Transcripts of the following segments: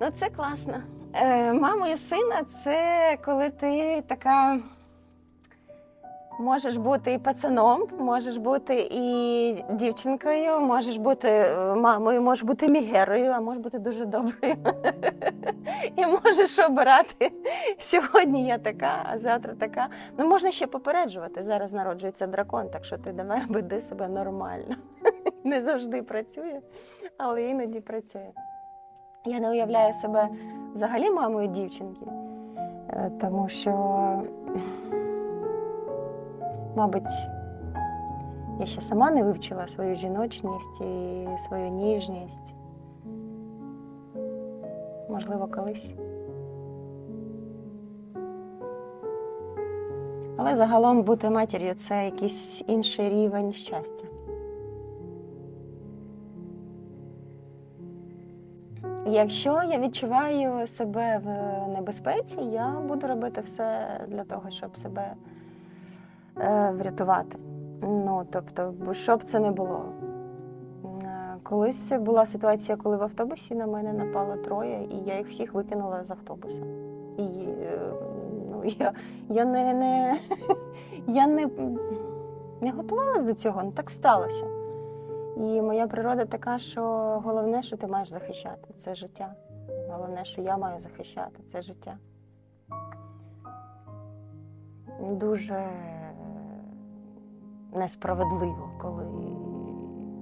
Ну, це класно. Е, мамою сина це коли ти така. Можеш бути і пацаном, можеш бути і дівчинкою, можеш бути е, мамою, можеш бути мігерою, а можеш бути дуже доброю. І можеш обирати. Сьогодні я така, а завтра така. Ну, можна ще попереджувати. Зараз народжується дракон, так що ти давай веди себе нормально. Не завжди працює, але іноді працює. Я не уявляю себе взагалі мамою дівчинки, е, тому що, мабуть, я ще сама не вивчила свою жіночність і свою ніжність. Можливо, колись. Але загалом бути матір'ю це якийсь інший рівень щастя. Якщо я відчуваю себе в небезпеці, я буду робити все для того, щоб себе е, врятувати. Ну, тобто, бо що б це не було. Е, Колись була ситуація, коли в автобусі на мене напало троє, і я їх всіх викинула з автобуса. І е, ну, я, я не, не, я не, не готувалась до цього, ну так сталося. І моя природа така, що головне, що ти маєш захищати, це життя. Головне, що я маю захищати, це життя. Дуже несправедливо, коли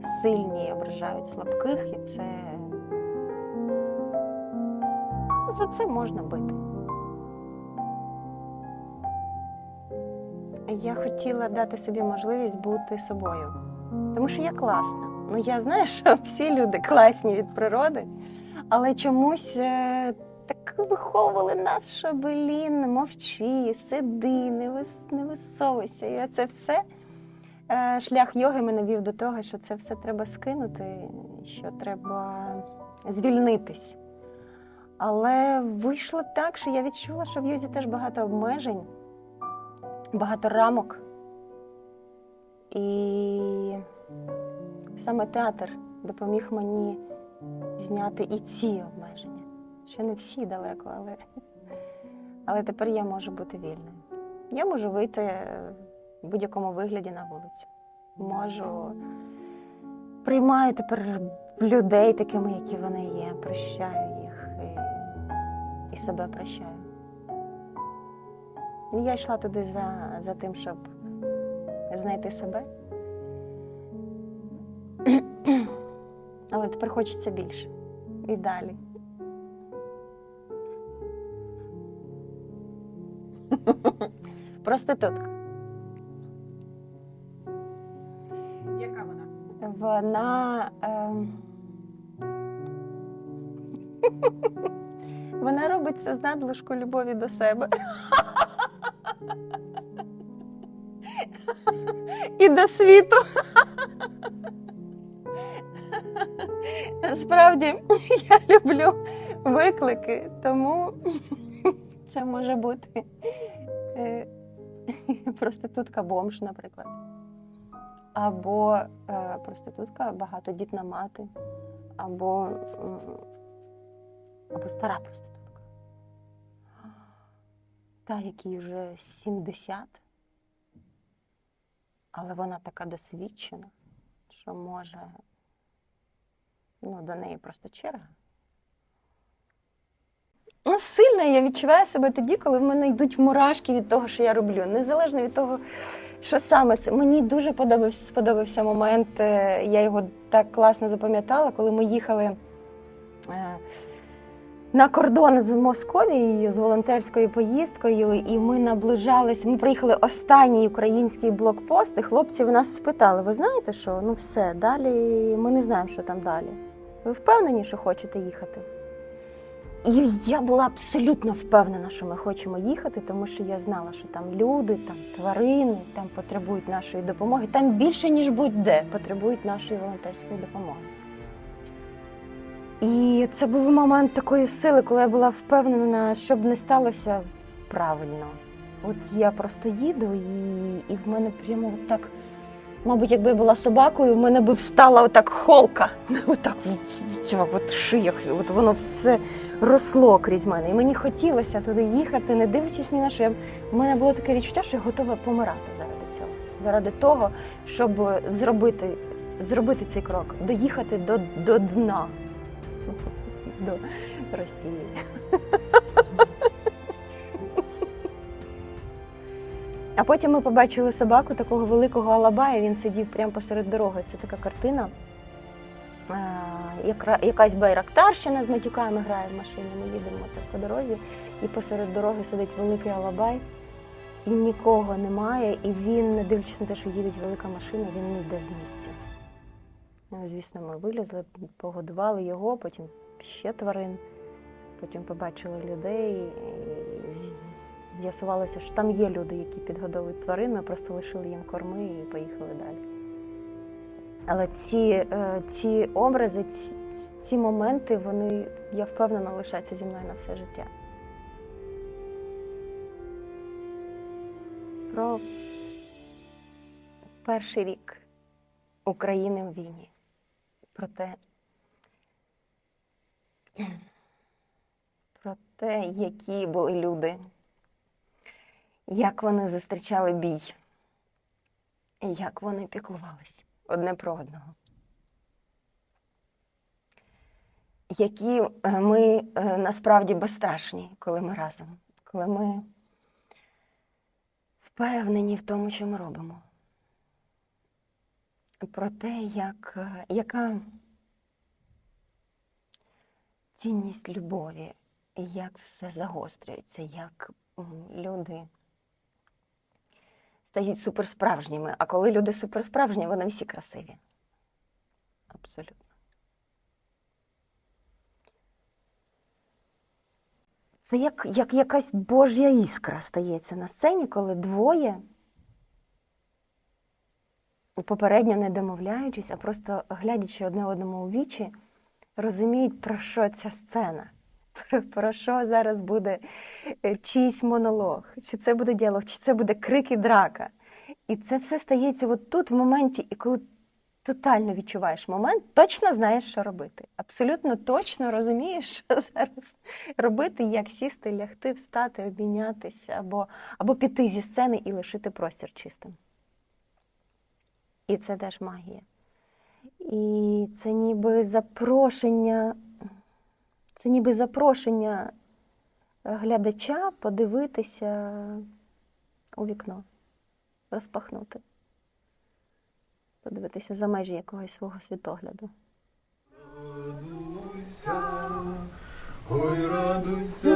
сильні ображають слабких, і це за це можна бити. Я хотіла дати собі можливість бути собою. Тому що я класна. Ну я знаю, що всі люди класні від природи, але чомусь е, так виховували нас, що блін, мовчи, сиди, не, вис, не висовуйся. І це все е, шлях йоги мене вів до того, що це все треба скинути, що треба звільнитись. Але вийшло так, що я відчула, що в йозі теж багато обмежень, багато рамок. І саме театр допоміг мені зняти і ці обмеження. Ще не всі далеко, але, але тепер я можу бути вільною. Я можу вийти в будь-якому вигляді на вулицю. Можу приймаю тепер людей такими, які вони є, прощаю їх і, і себе прощаю. Я йшла туди за, за тим, щоб знайти себе. Але тепер хочеться більше. І далі. Проститутка. Яка вона? Вона. ем, Вона робить це з надлишку любові до себе. І до світу. Насправді я люблю виклики, тому це може бути е, проститутка бомж, наприклад. Або е, проститутка багатодітна мати, або, або стара проститутка. Та, якій вже 70, але вона така досвідчена, що може ну, до неї просто черга. Ну, сильно я відчуваю себе тоді, коли в мене йдуть мурашки від того, що я роблю. Незалежно від того, що саме це. Мені дуже подобався, сподобався момент, е, я його так класно запам'ятала, коли ми їхали е, на кордон з Московією з волонтерською поїздкою, і ми наближались. Ми приїхали останній український блокпост, і хлопці в нас спитали: ви знаєте, що ну все, далі ми не знаємо, що там далі. Ви впевнені, що хочете їхати? І я була абсолютно впевнена, що ми хочемо їхати, тому що я знала, що там люди, там тварини, там потребують нашої допомоги. Там більше, ніж будь-де, потребують нашої волонтерської допомоги. І це був момент такої сили, коли я була впевнена, щоб не сталося правильно. От я просто їду, і, і в мене прямо так Мабуть, якби я була собакою, в мене би встала отак холка. Отак ця от шия, от воно все росло крізь мене. І мені хотілося туди їхати, не дивлячись ні на що. Я, у мене було таке відчуття, що я готова помирати заради цього. Заради того, щоб зробити, зробити цей крок, доїхати до, до дна до Росії. А потім ми побачили собаку такого великого алабая. Він сидів прямо посеред дороги. Це така картина. Якась байрактарщина з матюками грає в машині. Ми їдемо так по дорозі, і посеред дороги сидить великий алабай, і нікого немає. І він, не дивлячись на те, що їде велика машина, він не йде з місця. Ну, Звісно, ми вилізли, погодували його, потім ще тварин. Потім побачили людей. З'ясувалося, що там є люди, які підгодовують тварин, ми просто лишили їм корми і поїхали далі. Але ці, е, ці образи, ці, ці моменти, вони, я впевнена, лишаться зі мною на все життя. Про перший рік України у війні. Про те, про те, які були люди, як вони зустрічали бій, і як вони піклувались одне про одного. Які е, ми е, насправді безстрашні, коли ми разом, коли ми впевнені в тому, що ми робимо. Про те, як, е, яка цінність любові, як все загострюється, як люди стають суперсправжніми. А коли люди суперсправжні, вони всі красиві. Абсолютно. Це як, як якась божя іскра стається на сцені, коли двоє, попередньо не домовляючись, а просто глядячи одне одному у вічі, розуміють, про що ця сцена, про, що зараз буде е, чийсь монолог, чи це буде діалог, чи це буде крик і драка. І це все стається от тут, в моменті, і коли тотально відчуваєш момент, точно знаєш, що робити. Абсолютно точно розумієш, що зараз робити, як сісти, лягти, встати, обійнятися, або, або піти зі сцени і лишити простір чистим. І це теж магія. І це ніби запрошення, це ніби запрошення глядача подивитися у вікно, розпахнути, подивитися за межі якогось свого світогляду. Радуйся, ой, радуйся,